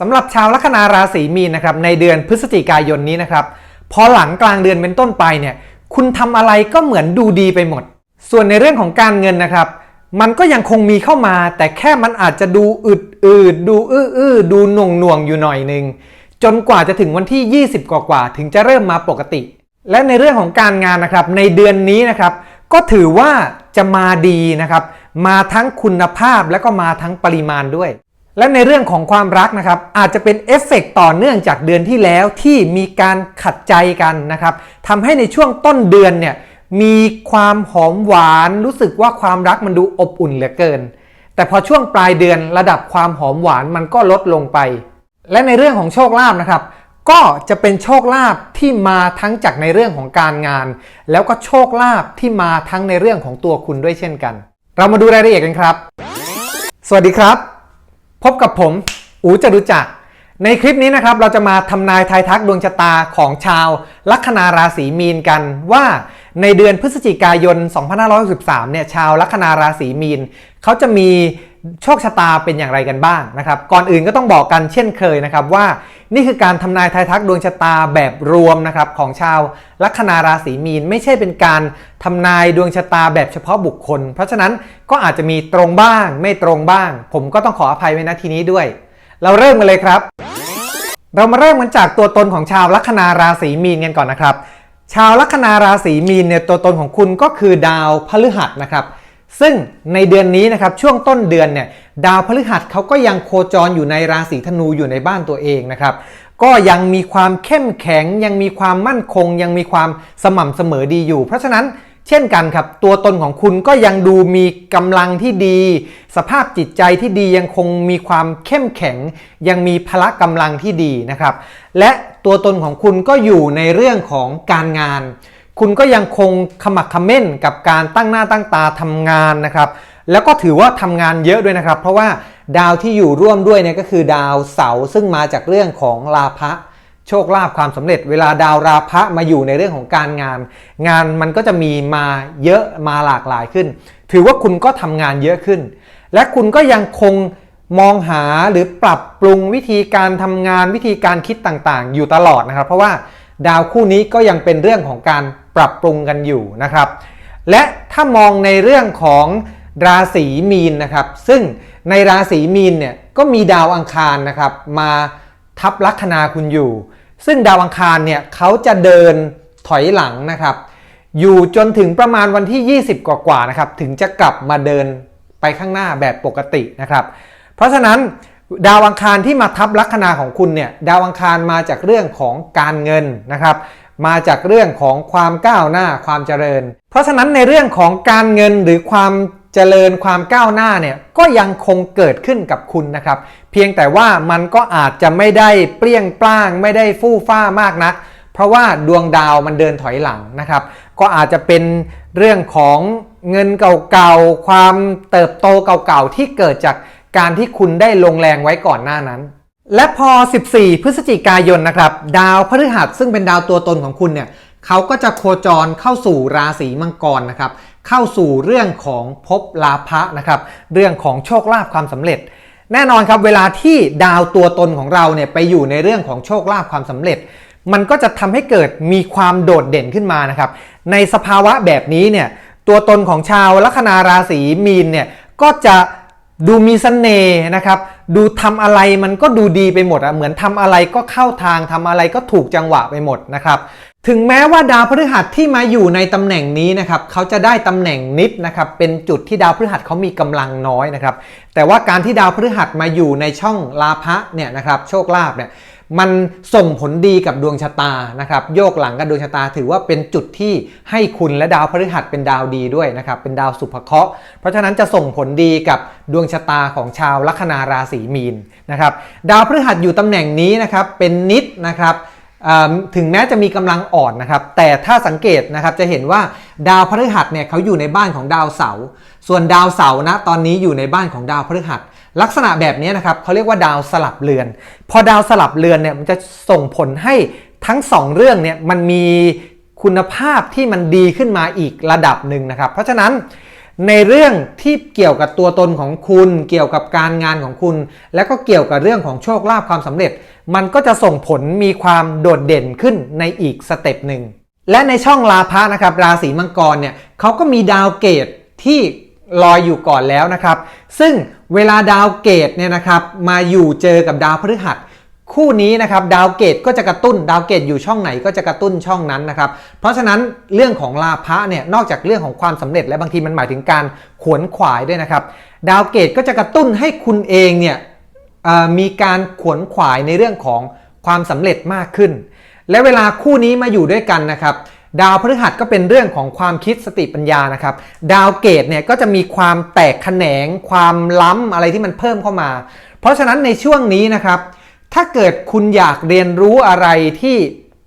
สำหรับชาวลัคนาราศีมีนนะครับในเดือนพฤศจิกายนนี้นะครับพอหลังกลางเดือนเป็นต้นไปเนี่ยคุณทำอะไรก็เหมือนดูดีไปหมด ส่วนในเรื่องของการเงินนะครับ มันก็ยังคงมีเข้ามา แต่แค่มันอาจจะดูอึดอืดดูอื้ออื้อดูหน่วงหน่วงอยู่หน่อยหนึ่งจนกว่าจะถึงวันที่ 20 กว่ากว่าถึงจะเริ่มมาปกติ และในเรื่องของการงานนะครับในเดือนนี้นะครับก็ถือว่าจะมาดีนะครับมาทั้งคุณภาพและก็มาทั้งปริมาณด้วย และในเรื่องของความรักนะครับอาจจะเป็นเอฟเฟกต์ต่อเนื่องจากเดือนที่แล้วที่มีการขัดใจกันนะครับทำให้ในช่วงต้นเดือนเนี่ยมีความหอมหวานรู้สึกว่าความรักมันดูอบอุ่นเหลือเกิน แต่พอช่วงปลายเดือนระดับความหอมหวานมันก็ลดลงไป และในเรื่องของโชคลาภนะครับ ก็จะเป็นโชคลาภที่มาทั้งจากในเรื่องของการงาน แล้วก็โชคลาภที่มาทั้งในเรื่องของตัวคุณด้วยเช่นกัน เรามาดูรายละเอียดกันครับ สวัสดีครับ พบกับผม อูจรุจัก ในคลิปนี้นะครับเราจะมาทำนายทายทักดวงชะตาของชาว ลัคนาราศีมีนกันว่าในเดือนพฤศจิกายน 2563เนี่ยชาวลัคนาราศีมีนเขาจะมี โชคชะตาเป็นอย่างไรกันบ้างนะครับ ก่อนอื่นก็ต้องบอกกันเช่นเคยนะครับว่านี่คือการทำนายทายทักดวงชะตาแบบรวมนะครับของชาวลัคนาราศีมีน ไม่ใช่เป็นการทำนายดวงชะตาแบบเฉพาะบุคคล เพราะฉะนั้นก็อาจจะมีตรงบ้าง ไม่ตรงบ้าง ผมก็ต้องขออภัยไว้ณทีนี้ด้วย เราเริ่มกันเลยครับ เรามาเริ่มกันจากตัวตนของชาวลัคนาราศีมีนกันก่อนนะครับ ชาวลัคนาราศีมีนเนี่ยตัวตนของคุณก็คือดาวพฤหัสนะครับ ซึ่งในเดือนนี้นะครับช่วงต้นเดือนเนี่ยดาวพฤหัสเขาก็ยังโคจรอยู่ในราศีธนูอยู่ในบ้านตัวเองนะครับก็ยังมีความเข้มแข็ง ยังมีความมั่นคง ยังมีความสม่ำเสมอดีอยู่ เพราะฉะนั้นเช่นกันครับ ตัวตนของคุณก็ยังดูมีกำลังที่ดี สภาพจิตใจที่ดียังคงมีความเข้มแข็ง ยังมีพละกำลังที่ดีนะครับ และตัวตนของคุณก็อยู่ในเรื่องของการงาน คุณก็ยังคงขมักขม้นกับการตั้งหน้าตั้งตาทำงานนะครับ แล้วก็ถือว่าทำงานเยอะด้วยนะครับ เพราะว่าดาวที่อยู่ร่วมด้วยเนี่ยก็คือดาวเสาร์ซึ่งมาจากเรื่องของลาภะโชคลาภความสำเร็จ เวลาดาวราภะมาอยู่ในเรื่องของการงาน งานมันก็จะมีมาเยอะมาหลากหลายขึ้น ถือว่าคุณก็ทำงานเยอะขึ้น และคุณก็ยังคงมองหาหรือปรับปรุงวิธีการทำงานวิธีการคิดต่างๆ อยู่ตลอดนะครับ เพราะว่าดาวคู่นี้ก็ยังเป็นเรื่องของการ ปรับปรุงกันอยู่นะครับ และถ้ามองในเรื่องของราศีมีนนะครับ ซึ่งในราศีมีนเนี่ยก็มีดาวอังคารนะครับ มาทับลัคนาคุณอยู่ ซึ่งดาวอังคารเนี่ยเขาจะเดินถอยหลังนะครับ อยู่จนถึงประมาณวันที่ 20 กว่าๆนะครับ ถึงจะกลับมาเดินไปข้างหน้าแบบปกตินะครับ เพราะฉะนั้นดาวอังคารที่มาทับลัคนาของคุณเนี่ยดาวอังคารมาจากเรื่องของการเงินนะครับ มาจากเรื่องของความก้าวหน้าความเจริญ เพราะฉะนั้นในเรื่องของการเงินหรือความเจริญความก้าวหน้าเนี่ยก็ยังคงเกิดขึ้นกับคุณนะครับ เพียงแต่ว่ามันก็อาจจะไม่ได้เปรี้ยงปร้างไม่ได้ฟู่ฟ้ามากนัก เพราะว่าดวงดาวมันเดินถอยหลังนะครับ ก็อาจจะเป็นเรื่องของเงินเก่าๆความเติบโตเก่าๆที่เกิดจากการที่คุณได้ลงแรงไว้ก่อนหน้านั้น และพอ 14 พฤศจิกายนนะครับ ดาวพฤหัสซึ่งเป็นดาวตัวตนของคุณเนี่ยเขาก็จะโคจรเข้าสู่ราศีมังกรนะครับ เข้าสู่เรื่องของภพลาภะนะครับ เรื่องของโชคลาภความสำเร็จ แน่นอนครับเวลาที่ดาวตัวตนของเราเนี่ยไปอยู่ในเรื่องของโชคลาภความสำเร็จ มันก็จะทำให้เกิดมีความโดดเด่นขึ้นมานะครับ ในสภาวะแบบนี้เนี่ยตัวตนของชาวลัคนาราศีมีนเนี่ยก็จะ ดูมีเสน่ห์นะครับ ดูทำอะไรมันก็ดูดีไปหมดอะเหมือนทำอะไรก็เข้าทางทำอะไรก็ถูกจังหวะไปหมดนะครับถึงแม้ว่าดาวพฤหัสที่มาอยู่ในตำแหน่งนี้นะครับเขาจะได้ตำแหน่งนิดนะครับเป็นจุดที่ดาวพฤหัสเขามีกำลังน้อยนะครับแต่ว่าการที่ดาวพฤหัสมาอยู่ในช่องลาภะเนี่ยนะครับโชคลาภเนี่ย มันส่งผลดีกับดวงชะตานะครับโยกหลังกับดวงชะตาถือว่าเป็นจุดที่ให้คุณและดาวพฤหัสเป็นดาวดีด้วยนะครับเป็นดาวสุภเคราะห์เพราะฉะนั้นจะส่งผลดีกับดวงชะตาของชาวลัคนาราศีมีนนะครับดาวพฤหัสอยู่ตำแหน่งนี้นะครับเป็นนิดนะครับถึงแม้จะมีกำลังอ่อนนะครับ แต่ถ้าสังเกตนะครับจะเห็นว่าดาวพฤหัสเนี่ยเขาอยู่ในบ้านของดาวเสาร์ส่วนดาวเสาร์นะตอนนี้อยู่ในบ้านของดาวพฤหัส ลักษณะแบบนี้นะครับเขาเรียกว่าดาวสลับเรือน พอดาวสลับเรือนเนี่ยมันจะส่งผลให้ทั้งสองเรื่องเนี่ยมันมีคุณภาพที่มันดีขึ้นมาอีกระดับหนึ่งนะครับ เพราะฉะนั้นในเรื่องที่เกี่ยวกับตัวตนของคุณ เกี่ยวกับการงานของคุณ แล้วก็เกี่ยวกับเรื่องของโชคลาภความสำเร็จ มันก็จะส่งผลมีความโดดเด่นขึ้นในอีกสเต็ปหนึ่งและในช่องลาภะนะครับราศีมังกรเนี่ยเขาก็มีดาวเกตที่ ลอยอยู่ก่อนแล้วนะครับ ซึ่งเวลาดาวเกตเนี่ยนะครับมาอยู่เจอกับดาวพฤหัสคู่นี้นะครับดาวเกตก็จะกระตุ้นดาวเกตอยู่ช่องไหนก็จะกระตุ้นช่องนั้นนะครับ เพราะฉะนั้นเรื่องของลาภะเนี่ยนอกจากเรื่องของความสำเร็จและบางทีมันหมายถึงการขวนขวายด้วยนะครับ ดาวเกตก็จะกระตุ้นให้คุณเองเนี่ยมีการขวนขวายในเรื่องของความสำเร็จมากขึ้น และเวลาคู่นี้มาอยู่ด้วยกันนะครับ ดาวพฤหัสก็เป็นเรื่องของความคิดสติปัญญานะครับ ดาวเกตเนี่ยก็จะมีความแตกแขนง ความล้ำอะไรที่มันเพิ่มเข้ามา เพราะฉะนั้นในช่วงนี้นะครับ ถ้าเกิดคุณอยากเรียนรู้อะไรที่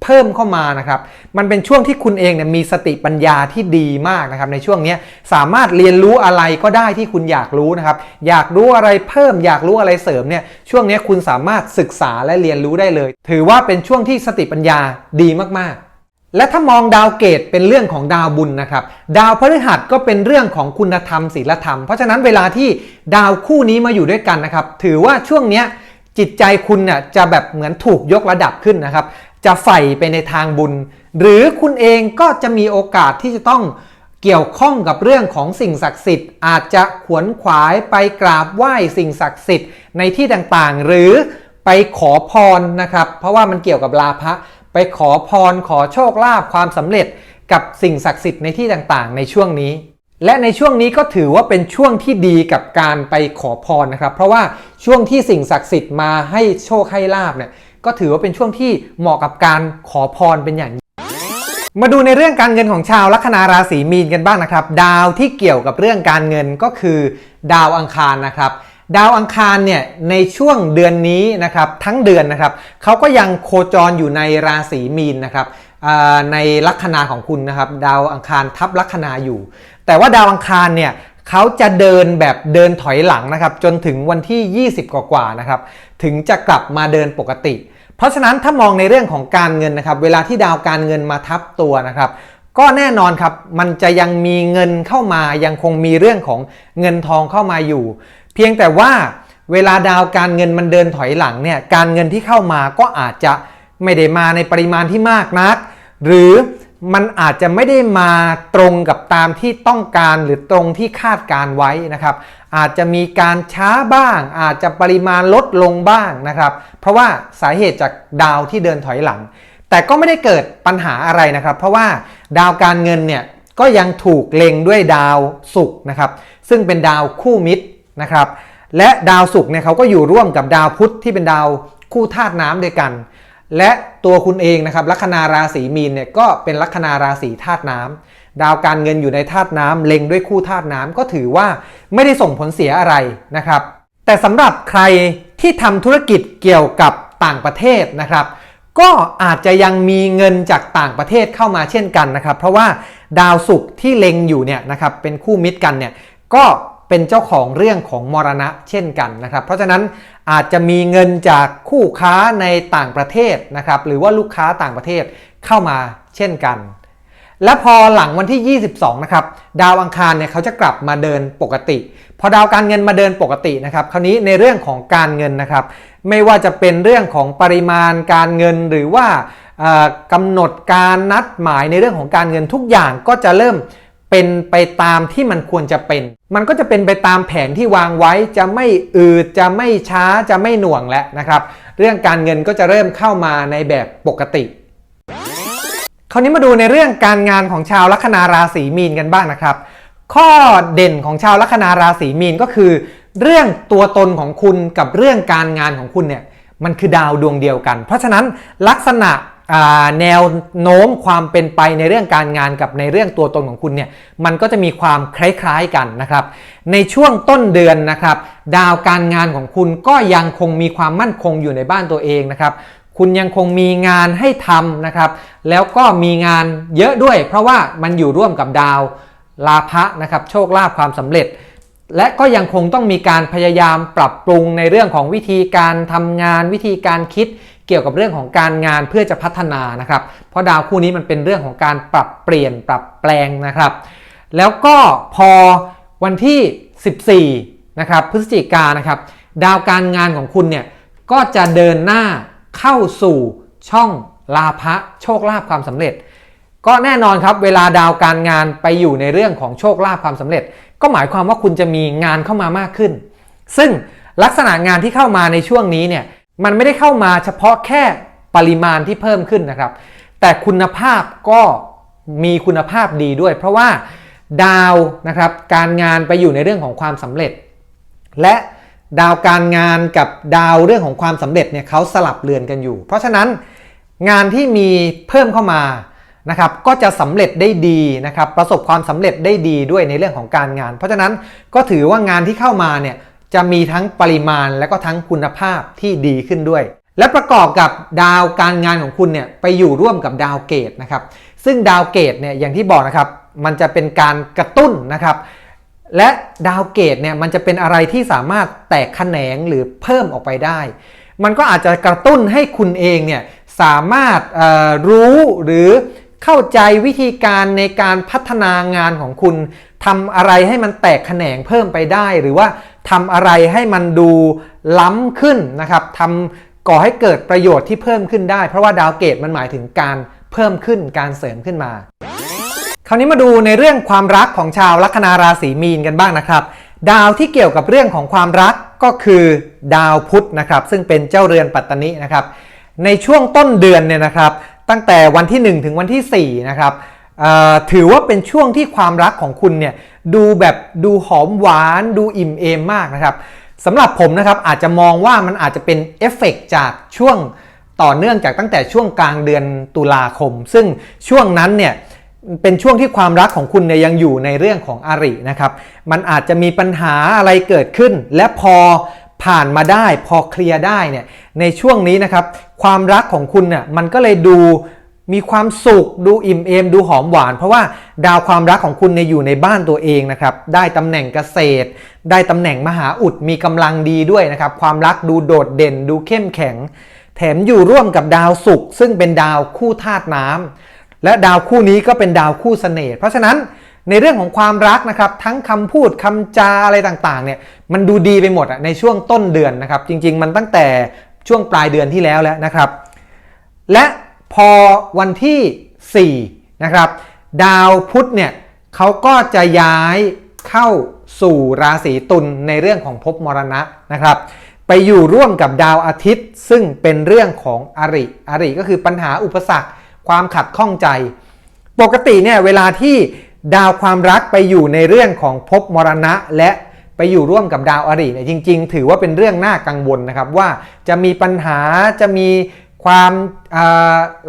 เพิ่มเข้ามานะครับ มันเป็นช่วงที่คุณเองเนี่ยมีสติปัญญาที่ดีมากนะครับ ในช่วงนี้สามารถเรียนรู้อะไรก็ได้ที่คุณอยากรู้นะครับ อยากรู้อะไรเพิ่ม อยากรู้อะไรเสริมเนี่ย ช่วงนี้คุณสามารถศึกษาและเรียนรู้ได้เลย ถือว่าเป็นช่วงที่สติปัญญาดีมากๆ และถ้ามองดาวเกตเป็นเรื่องของดาวบุญนะครับ ดาวพฤหัสก็เป็นเรื่องของคุณธรรมศีลธรรม เพราะฉะนั้นเวลาที่ดาวคู่นี้มาอยู่ด้วยกันนะครับ ถือว่าช่วงเนี้ยจิตใจคุณน่ะจะแบบเหมือนถูกยกระดับขึ้นนะครับ จะใฝ่ไปในทางบุญ หรือคุณเองก็จะมีโอกาสที่จะต้องเกี่ยวข้องกับเรื่องของสิ่งศักดิ์สิทธิ์ อาจจะขวนขวายไปกราบไหว้สิ่งศักดิ์สิทธิ์ในที่ต่างๆ หรือไปขอพรนะครับ เพราะว่ามันเกี่ยวกับลาภะ ไปขอพรขอโชคลาภความสำเร็จกับสิ่งศักดิ์สิทธิ์ในที่ต่างๆ ในช่วงนี้ และในช่วงนี้ก็ถือว่าเป็นช่วงที่ดีกับการไปขอพรนะครับ เพราะว่าช่วงที่สิ่งศักดิ์สิทธิ์มาให้โชคให้ลาภเนี่ยก็ถือว่าเป็นช่วงที่เหมาะกับการขอพรเป็นอย่างยิ่งมาดูในเรื่องการเงินของชาวลัคนาราศีมีนกันบ้างนะครับ ดาวที่เกี่ยวกับเรื่องการเงินก็คือ ดาวอังคารนะครับ ดาวอังคารเนี่ยในช่วงเดือนนี้นะครับทั้งเดือนนะครับเขาก็ยังโคจรอยู่ในราศีมีนนะครับในลัคนาของคุณนะครับ ดาวอังคารทับลัคนาอยู่ แต่ว่าดาวอังคารเนี่ยเขาจะเดินแบบเดินถอยหลังนะครับ จนถึงวันที่ 20 กว่าๆนะครับ ถึงจะกลับมาเดินปกติ เพราะฉะนั้นถ้ามองในเรื่องของการเงินนะครับ เวลาที่ดาวการเงินมาทับตัวนะครับก็แน่นอนครับ มันจะยังมีเงินเข้ามา ยังคงมีเรื่องของเงินทองเข้ามาอยู่ เพียงแต่ว่าเวลาดาวการเงินมันเดินถอยหลังเนี่ยการเงินที่เข้ามาก็อาจจะไม่ได้มาในปริมาณที่มากนัก หรือมันอาจจะไม่ได้มาตรงกับตามที่ต้องการหรือตรงที่คาดการไว้นะครับ อาจจะมีการช้าบ้าง อาจจะปริมาณลดลงบ้างนะครับ เพราะว่าสาเหตุจากดาวที่เดินถอยหลัง แต่ก็ไม่ได้เกิดปัญหาอะไรนะครับ เพราะว่าดาวการเงินเนี่ยก็ยังถูกเล็งด้วยดาวศุกร์นะครับ ซึ่งเป็นดาวคู่มิตร นะครับ และดาวศุกร์เนี่ยเขาก็อยู่ร่วมกับดาวพุธที่เป็นดาวคู่ธาตุน้ำด้วยกัน และตัวคุณเองนะครับลัคนาราศีมีนเนี่ยก็เป็นลัคนาราศีธาตุน้ำดาวการเงินอยู่ในธาตุน้ำเล็งด้วยคู่ธาตุน้ำก็ถือว่าไม่ได้ส่งผลเสียอะไรนะครับ แต่สำหรับใครที่ทำธุรกิจเกี่ยวกับต่างประเทศนะครับ ก็อาจจะยังมีเงินจากต่างประเทศเข้ามาเช่นกันนะครับ เพราะว่าดาวศุกร์ที่เล็งอยู่เนี่ยนะครับเป็นคู่มิตรกันเนี่ยก็ เป็นเจ้าของเรื่องของมรณะเช่นกันนะครับ เพราะฉะนั้นอาจจะมีเงินจากคู่ค้าในต่างประเทศนะครับ หรือว่าลูกค้าต่างประเทศเข้ามาเช่นกัน และพอหลังวันที่ 22 นะครับ ดาวอังคารเนี่ยเขาจะกลับมาเดินปกติ พอดาวการเงินมาเดินปกตินะครับ คราวนี้ในเรื่องของการเงินนะครับ ไม่ว่าจะเป็นเรื่องของปริมาณการเงินหรือว่ากำหนดการนัดหมายในเรื่องของการเงินทุกอย่างก็จะเริ่ม เป็นไปตามที่มันควรจะเป็น มันก็จะเป็นไปตามแผนที่วางไว้จะไม่อืดจะไม่ช้าจะไม่หน่วงแล้วนะครับ เรื่องการเงินก็จะเริ่มเข้ามาในแบบปกติ คราวนี้มาดูในเรื่องการงานของชาวลัคนาราศีมีนกันบ้างนะครับ ข้อเด่นของชาวลัคนาราศีมีนก็คือ เรื่องตัวตนของคุณกับเรื่องการงานของคุณเนี่ยมันคือดาวดวงเดียวกัน เพราะฉะนั้นลักษณะ แนวโน้มความเป็นไปในเรื่องการงานกับในเรื่องตัวตนของคุณเนี่ยมันก็จะมีความคล้ายๆกันนะครับ ในช่วงต้นเดือนนะครับ ดาวการงานของคุณก็ยังคงมีความมั่นคงอยู่ในบ้านตัวเองนะครับ คุณยังคงมีงานให้ทำนะครับ แล้วก็มีงานเยอะด้วย เพราะว่ามันอยู่ร่วมกับดาวลาภะนะครับ โชคลาภความสำเร็จและก็ยังคงต้องมีการพยายามปรับปรุงในเรื่องของวิธีการทำงานวิธีการคิด เกี่ยวกับเรื่องของการงานเพื่อจะพัฒนานะครับ เพราะดาวคู่นี้มันเป็นเรื่องของการปรับเปลี่ยนปรับแปลงนะครับ แล้วก็พอวันที่ 14 นะครับพฤศจิกานะครับ ดาวการงานของคุณเนี่ยก็จะเดินหน้าเข้าสู่ช่องลาภะโชคลาภความสำเร็จ ก็แน่นอนครับเวลาดาวการงานไปอยู่ในเรื่องของโชคลาภความสำเร็จ ก็หมายความว่าคุณจะมีงานเข้ามามากขึ้น ซึ่งลักษณะงานที่เข้ามาในช่วงนี้เนี่ย มันไม่ได้เข้ามาเฉพาะแค่ปริมาณที่เพิ่มขึ้นนะครับ แต่คุณภาพก็มีคุณภาพดีด้วย เพราะว่าดาวนะครับการงานไปอยู่ในเรื่องของความสำเร็จ และดาวการงานกับดาวเรื่องของความสำเร็จเนี่ยเขาสลับเรือนกันอยู่ เพราะฉะนั้นงานที่มีเพิ่มเข้ามานะครับก็จะสำเร็จได้ดีนะครับประสบความสำเร็จได้ดีด้วยในเรื่องของการงาน เพราะฉะนั้นก็ถือว่างานที่เข้ามาเนี่ย จะมีทั้งปริมาณและก็ทั้งคุณภาพที่ดีขึ้นด้วย และประกอบกับดาวการงานของคุณเนี่ยไปอยู่ร่วมกับดาวเกตนะครับ ซึ่งดาวเกตเนี่ยอย่างที่บอกนะครับ มันจะเป็นการกระตุ้นนะครับ และดาวเกตเนี่ยมันจะเป็นอะไรที่สามารถแตกแขนงหรือเพิ่มออกไปได้ มันก็อาจจะกระตุ้นให้คุณเองเนี่ยสามารถรู้หรือ เข้าใจวิธีการในการพัฒนางานของคุณทำอะไรให้มันแตกแขนงเพิ่มไปได้ หรือว่าทำอะไรให้มันดูล้ำขึ้นนะครับทำก่อให้เกิดประโยชน์ที่เพิ่มขึ้นได้ เพราะว่าดาวเกตมันหมายถึงการเพิ่มขึ้นการเสริมขึ้นมา คราวนี้มาดูในเรื่องความรักของชาวลัคนาราศีมีนกันบ้างนะครับ ดาวที่เกี่ยวกับเรื่องของความรักก็คือดาวพุธนะครับ ซึ่งเป็นเจ้าเรือนปัตตนินะครับในช่วงต้นเดือนเนี่ยนะครับ ตั้งแต่วันที่ 1 ถึงวันที่ 4 นะครับถือว่าเป็นช่วงที่ความรักของคุณเนี่ยดูแบบดูหอมหวานดูอิ่มเอมมากนะครับสำหรับผมนะครับอาจจะมองว่ามันอาจจะเป็นเอฟเฟกต์จากช่วงต่อเนื่องจากตั้งแต่ช่วงกลางเดือนตุลาคม ซึ่งช่วงนั้นเนี่ยเป็นช่วงที่ความรักของคุณเนี่ยยังอยู่ในเรื่องของอารินะครับ มันอาจจะมีปัญหาอะไรเกิดขึ้น และพอ ผ่านมาได้พอเคลียร์ได้เนี่ยในช่วงนี้นะครับ ความรักของคุณเนี่ยมันก็เลยดูมีความสุขดูอิ่มเอมดูหอมหวาน เพราะว่าดาวความรักของคุณเนี่ยอยู่ในบ้านตัวเองนะครับ ได้ตำแหน่งเกษตร ได้ตำแหน่งมหาอุดมีกำลังดีด้วยนะครับ ความรักดูโดดเด่น ดูเข้มแข็ง แถมอยู่ร่วมกับดาวศุกร์ซึ่งเป็นดาวคู่ธาตุน้ำและดาวคู่นี้ก็เป็นดาวคู่เสน่ห์เพราะฉะนั้น ในเรื่องของความรักนะครับทั้งคำพูดคำจาอะไรต่างๆเนี่ยมันดูดีไปหมดอะในช่วงต้นเดือนนะครับ จริง ๆ มันตั้งแต่ช่วงปลายเดือนที่แล้วแล้วนะครับ และพอวันที่4นะครับดาวพุธเนี่ยเขาก็จะย้ายเข้าสู่ราศีตุลในเรื่องของภพมรณะนะครับ ไปอยู่ร่วมกับดาวอาทิตย์ ซึ่งเป็นเรื่องของอริ อริก็คือปัญหาอุปสรรค ความขัดข้องใจ ปกติเนี่ยเวลาที่ ดาวความรักไปอยู่ในเรื่องของภพมรณะและไปอยู่ร่วมกับดาวอริเนี่ยจริง ๆ ถือว่าเป็นเรื่องน่ากังวลนะครับว่าจะมีปัญหาจะมีความ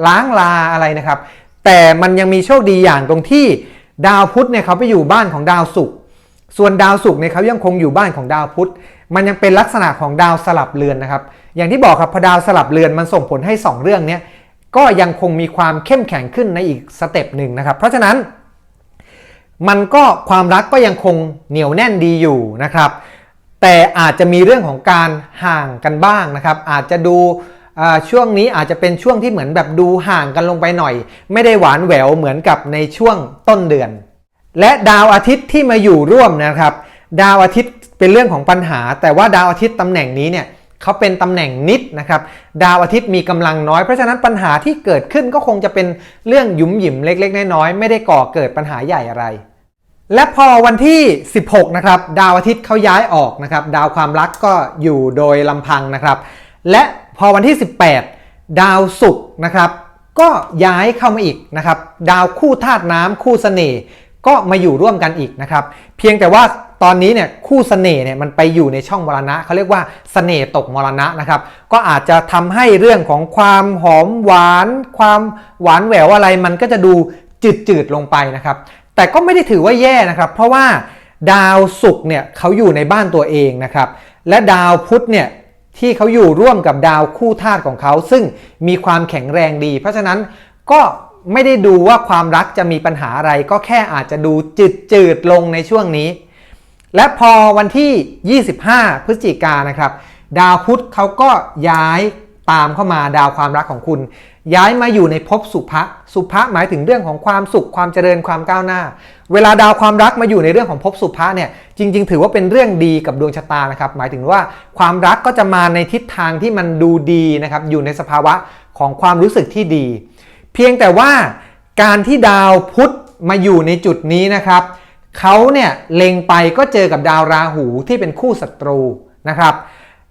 ล้างลาอะไรนะครับ แต่มันยังมีโชคดีอย่างตรงที่ดาวพุธเนี่ยเขาไปอยู่บ้านของดาวศุกร์ส่วนดาวศุกร์เนี่ยเขายังคงอยู่บ้านของดาวพุธ มันยังเป็นลักษณะของดาวสลับเรือนนะครับ อย่างที่บอกครับพอดาวสลับเรือนมันส่งผลให้ 2 เรื่องเนี้ยก็ยังคงมีความเข้มแข็งขึ้นในอีกสเต็ปหนึ่งนะครับ เพราะฉะนั้น มันก็ความรักก็ยังคงเหนียวแน่นดีอยู่นะครับ แต่อาจจะมีเรื่องของการห่างกันบ้างนะครับ อาจจะดูช่วงนี้อาจจะเป็นช่วงที่เหมือนแบบดูห่างกันลงไปหน่อย ไม่ได้หวานแหววเหมือนกับในช่วงต้นเดือน และดาวอาทิตย์ที่มาอยู่ร่วมนะครับ ดาวอาทิตย์เป็นเรื่องของปัญหา แต่ว่าดาวอาทิตย์ตำแหน่งนี้เนี่ยเขาเป็นตำแหน่งนิดนะครับ ดาวอาทิตย์มีกำลังน้อย เพราะฉะนั้นปัญหาที่เกิดขึ้นก็คงจะเป็นเรื่องหยุมหยิมเล็ก ๆ น้อยๆไม่ได้ก่อเกิดปัญหาใหญ่อะไร และพอวันที่ 16 นะครับ ดาวอาทิตย์เขาย้ายออกนะครับ ดาวความรักก็อยู่โดยลำพังนะครับ และพอวันที่ 18 ดาวศุกร์นะครับ ก็ย้ายเข้ามาอีกนะครับ ดาวคู่ธาตุน้ำคู่เสน่ห์ก็มาอยู่ร่วมกันอีกนะครับ เพียงแต่ว่าตอนนี้เนี่ยคู่เสน่ห์เนี่ยมันไปอยู่ในช่องมรณะเขาเรียกว่าเสน่ห์ตกมรณะนะครับ ก็อาจจะทำให้เรื่องของความหอมหวาน ความหวานแหววอะไรมันก็จะดูจืดๆลงไปนะครับ แต่ก็ไม่ได้ถือว่าแย่นะครับ เพราะว่าดาวศุกร์เนี่ยเขาอยู่ในบ้านตัวเองนะครับ และดาวพุธเนี่ยที่เขาอยู่ร่วมกับดาวคู่ธาตุของเขา ซึ่งมีความแข็งแรงดี เพราะฉะนั้นก็ไม่ได้ดูว่าความรักจะมีปัญหาอะไร ก็แค่อาจจะดูจืดๆลงในช่วงนี้ และพอวันที่ 25 พฤศจิกานะครับ ดาวพุธเขาก็ย้าย ตามเข้ามาดาวความรักของคุณ ย้ายมาอยู่ในภพสุภะสุภะหมายถึงเรื่องของความสุขความเจริญความก้าวหน้า เวลาดาวความรักมาอยู่ในเรื่องของภพสุภะเนี่ยจริง ๆ ถือว่าเป็นเรื่องดีกับดวงชะตานะครับหมายถึงว่าความรักก็จะมาในทิศทางที่มันดูดีนะครับอยู่ในสภาวะของความรู้สึกที่ดี เพียงแต่ว่าการที่ดาวพุธมาอยู่ในจุดนี้นะครับเขาเนี่ยเล็งไปก็เจอกับดาวราหูที่เป็นคู่ศัตรูนะครับ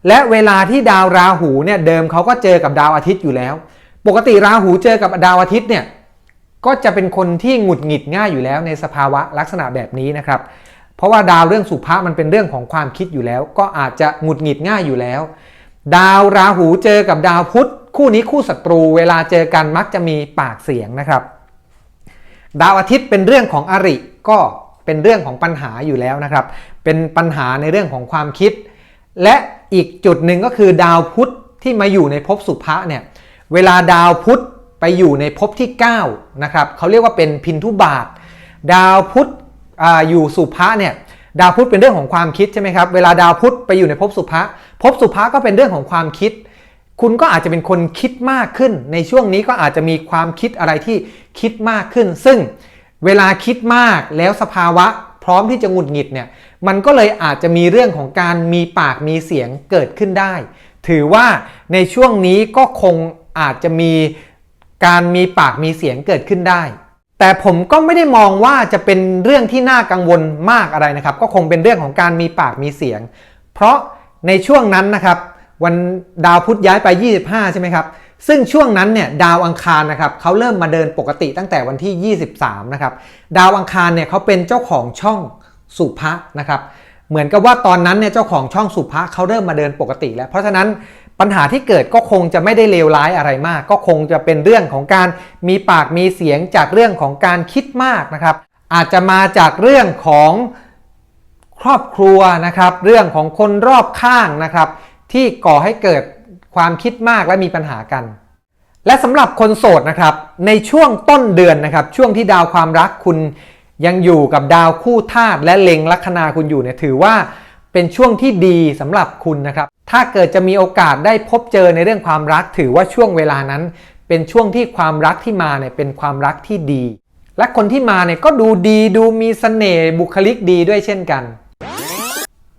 และเวลาที่ดาวราหูเนี่ยเดิมเขาก็เจอกับดาวอาทิตย์อยู่แล้ว ปกติราหูเจอกับดาวอาทิตย์เนี่ยก็จะเป็นคนที่หงุดหงิดง่ายอยู่แล้วในสภาวะลักษณะแบบนี้นะครับ เพราะว่าดาวเรื่องสุภาพมันเป็นเรื่องของความคิดอยู่แล้ว ก็อาจจะหงุดหงิดง่ายอยู่แล้ว ดาวราหูเจอกับดาวพุธคู่นี้คู่ศัตรูเวลาเจอกันมักจะมีปากเสียงนะครับ ดาวอาทิตย์เป็นเรื่องของอริก็เป็นเรื่องของปัญหาอยู่แล้วนะครับ เป็นปัญหาในเรื่องของความคิด และอีกจุดหนึ่งก็คือดาวพุธที่มาอยู่ในภพสุภะเนี่ยเวลาดาวพุธไปอยู่ในภพที่9นะครับเขาเรียกว่าเป็นพินทุบาท ดาวพุธออยู่สุภะเนี่ยดาวพุธเป็นเรื่องของความคิดใช่ไหมครับเวลาดาวพุธไปอยู่ในภพสุภะภพสุภะก็เป็นเรื่องของความคิด คุณก็อาจจะเป็นคนคิดมากขึ้น ในช่วงนี้ก็อาจจะมีความคิดอะไรที่คิดมากขึ้น ซึ่งเวลาคิดมากแล้วสภาวะพร้อมที่จะหงุดหงิดเนี่ย มันก็เลยอาจจะมีเรื่องของการมีปากมีเสียงเกิดขึ้นได้ ถือว่าในช่วงนี้ก็คงอาจจะมีการมีปากมีเสียงเกิดขึ้นได้ แต่ผมก็ไม่ได้มองว่าจะเป็นเรื่องที่น่ากังวลมากอะไรนะครับ ก็คงเป็นเรื่องของการมีปากมีเสียง เพราะในช่วงนั้นนะครับ วันดาวพุธย้ายไป 25 ใช่ไหมครับซึ่งช่วงนั้นเนี่ยดาวอังคารนะครับเขาเริ่มมาเดินปกติตั้งแต่วันที่ 23 นะครับ ดาวอังคารเนี่ยเขาเป็นเจ้าของช่อง สุภะนะครับเหมือนกับว่าตอนนั้นเนี่ยเจ้าของช่องสุภะเขาเริ่มมาเดินปกติแล้ว เพราะฉะนั้นปัญหาที่เกิดก็คงจะไม่ได้เลวร้ายอะไรมาก ก็คงจะเป็นเรื่องของการมีปากมีเสียงจากเรื่องของการคิดมากนะครับ อาจจะมาจากเรื่องของครอบครัวนะครับ เรื่องของคนรอบข้างนะครับ ที่ก่อให้เกิดความคิดมากและมีปัญหากัน และสำหรับคนโสดนะครับในช่วงต้นเดือนนะครับ ช่วงที่ดาวความรักคุณ ยังอยู่กับดาวคู่ธาตุและเล็งลัคนาคุณอยู่เนี่ยถือว่าเป็นช่วงที่ดีสำหรับคุณนะครับ ถ้าเกิดจะมีโอกาสได้พบเจอในเรื่องความรัก ถือว่าช่วงเวลานั้น เป็นช่วงที่ความรักที่มาเนี่ยเป็นความรักที่ดี และคนที่มาเนี่ยก็ดูดีดูมีเสน่ห์บุคลิกดีด้วยเช่นกัน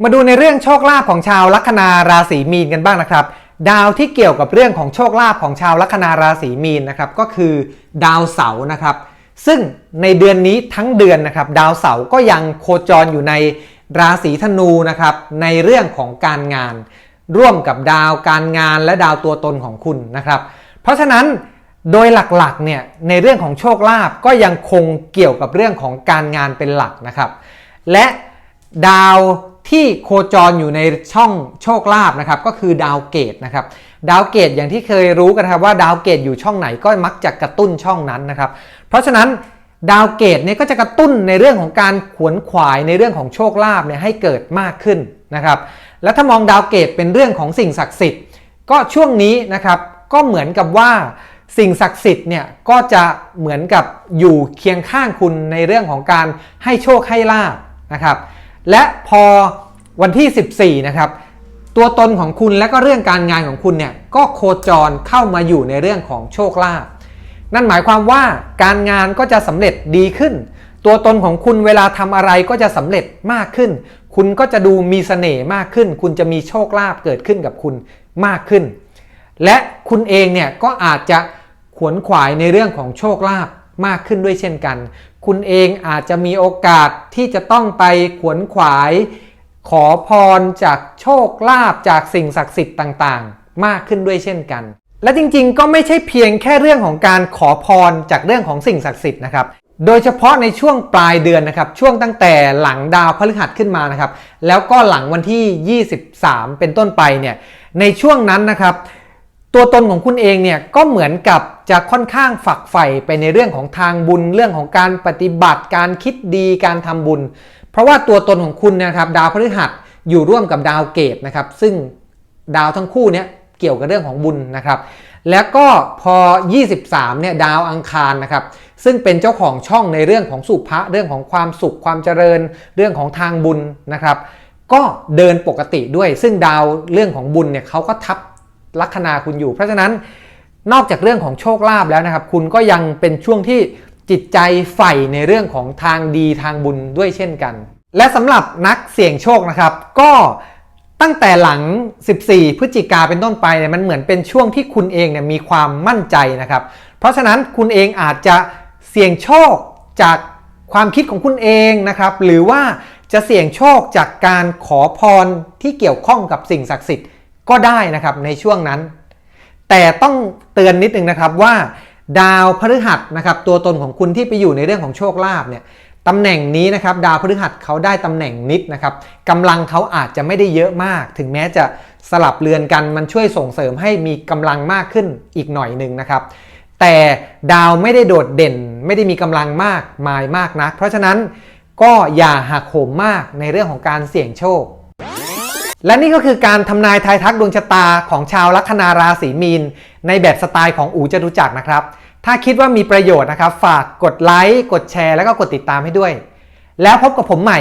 มาดูในเรื่องโชคลาภของชาวลัคนาราศีมีนกันบ้างนะครับ ดาวที่เกี่ยวกับเรื่องของโชคลาภของชาวลัคนาราศีมีนนะครับก็คือ ดาวเสาร์นะครับ ซึ่งในเดือนนี้ทั้งเดือนนะครับดาวเสาร์ก็ยังโคจรอยู่ในราศีธนูนะครับในเรื่องของการงาน ร่วมกับดาวการงานและดาวตัวตนของคุณนะครับ เพราะฉะนั้นโดยหลักๆเนี่ยในเรื่องของโชคลาภก็ยังคงเกี่ยวกับเรื่องของการงานเป็นหลักนะครับ และดาวที่โคจรอยู่ในช่องโชคลาภนะครับก็คือดาวเกตนะครับดาวเกตอย่างที่เคยรู้กันครับว่าดาวเกตอยู่ช่องไหนก็มักจะกระตุ้นช่องนั้นนะครับ เพราะฉะนั้นดาวเกตเนี่ยก็จะกระตุ้นในเรื่องของการขวนขวายในเรื่องของโชคลาภเนี่ยให้เกิดมากขึ้นนะครับ แล้วถ้ามองดาวเกตเป็นเรื่องของสิ่งศักดิ์สิทธิ์ ก็ช่วงนี้นะครับก็เหมือนกับว่าสิ่งศักดิ์สิทธิ์เนี่ยก็จะเหมือนกับอยู่เคียงข้างคุณในเรื่องของการให้โชคให้ลาบนะครับ และพอวันที่ 14 นะครับ ตัวตนของคุณและก็เรื่องการงานของคุณเนี่ยก็โคจรเข้ามาอยู่ในเรื่องของโชคลาภ นั่นหมายความว่าการงานก็จะสำเร็จดีขึ้น ตัวตนของคุณเวลาทำอะไรก็จะสำเร็จมากขึ้น คุณก็จะดูมีเสน่ห์มากขึ้น คุณจะมีโชคลาภเกิดขึ้นกับคุณมากขึ้น และคุณเองเนี่ยก็อาจจะขวนขวายในเรื่องของโชคลาภมากขึ้นด้วยเช่นกัน คุณเองอาจจะมีโอกาสที่จะต้องไปขวนขวาย ขอพรจากโชคลาภจากสิ่งศักดิ์สิทธิ์ต่างๆ มากขึ้นด้วยเช่นกัน และจริงๆ ก็ไม่ใช่เพียงแค่เรื่องของการขอพรจากเรื่องของสิ่งศักดิ์สิทธิ์นะครับ โดยเฉพาะในช่วงปลายเดือนนะครับ ช่วงตั้งแต่หลังดาวพฤหัสขึ้นมานะครับ แล้วก็หลังวันที่ 23 เป็นต้นไปเนี่ย ในช่วงนั้นนะครับ ตัวตนของคุณเองเนี่ยก็เหมือนกับจะค่อนข้างฝักใฝ่ไปในเรื่องของทางบุญ เรื่องของการปฏิบัติ การคิดดี การทำบุญ เพราะว่าตัวตนของคุณนะครับ ดาวพฤหัสอยู่ร่วมกับดาวเกตนะครับ ซึ่งดาวทั้งคู่เนี้ย เกี่ยวกับเรื่องของบุญนะครับ แล้วก็พอ 23เนี่ยดาวอังคารนะครับซึ่งเป็นเจ้าของช่องในเรื่องของสุภะเรื่องของความสุขความเจริญ เรื่องของทางบุญนะครับ ก็เดินปกติด้วย ซึ่งดาวเรื่องของบุญเนี่ยเขาก็ทับลัคนาคุณอยู่ เพราะฉะนั้นนอกจากเรื่องของโชคลาภแล้วนะครับ คุณก็ยังเป็นช่วงที่จิตใจใฝ่ในเรื่องของทางดีทางบุญด้วยเช่นกัน และสำหรับนักเสี่ยงโชคนะครับ ก็ ตั้งแต่หลัง 14 พฤศจิกาเป็นต้นไปเนี่ยมันเหมือนเป็นช่วงที่คุณเองเนี่ยมีความมั่นใจนะครับ เพราะฉะนั้นคุณเองอาจจะเสี่ยงโชคจากความคิดของคุณเองนะครับ หรือว่าจะเสี่ยงโชคจากการขอพรที่เกี่ยวข้องกับสิ่งศักดิ์สิทธิ์ก็ได้นะครับในช่วงนั้น แต่ต้องเตือนนิดนึงนะครับว่า ดาวพฤหัสนะครับตัวตนของคุณที่ไปอยู่ในเรื่องของโชคลาภเนี่ย ตำแหน่งนี้นะครับดาวพฤหัสเขาได้ตำแหน่งนิดนะครับกำลังเขาอาจจะไม่ได้เยอะมาก ถึงแม้จะสลับเรือนกันมันช่วยส่งเสริมให้มีกำลังมากขึ้นอีกหน่อยหนึ่งนะครับ แต่ดาวไม่ได้โดดเด่น ไม่ได้มีกำลังมากมายมากนัก เพราะฉะนั้นก็อย่าหักโหมมากในเรื่องของการเสี่ยงโชค และนี่ก็คือการทำนายทายทักดวงชะตาของชาวลัคนาราศีมีน ในแบบสไตล์ของอูจตุจักรนะครับ ถ้าคิดว่ามีประโยชน์นะครับ ฝากกดไลค์กดแชร์แล้วก็กดติดตามให้ด้วย แล้วพบกับผมใหม่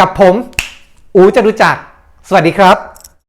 กับผม อูจตุจัก สวัสดีครับ